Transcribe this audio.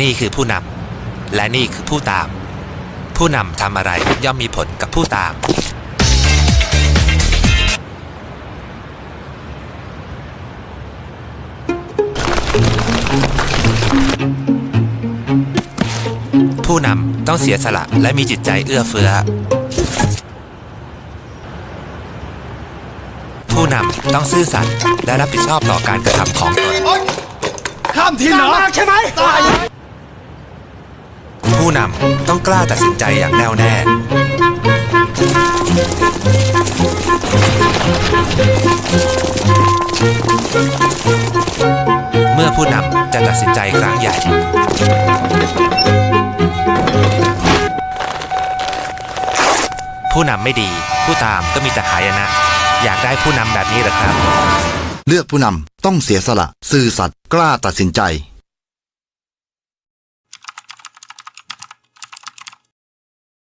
นี่คือผู้นำและนี่คือผู้ตาม ผู้นำทำอะไรย่อมมีผลกับผู้ตาม ผู้นำต้องเสียสละและมีจิตใจเอื้อเฟื้อ ผู้นำต้องซื่อสัตย์และรับผิดชอบต่อการกระทำของตน ข้ามทีเหรอ ใช่ไหมตายผู้ นำต้องกล้าตัดสินใจอย่างแน่วแน่ เมื่อผู้นำจะตัดสินใจครั้งใหญ่ผู้นำไม่ดี ผู้ตามก็มีแต่หายนะ อยากได้ผู้นำแบบนี้หรอครับ เลือกผู้นำต้องเสียสละ ซื่อสัตย์กล้าตัดสินใจ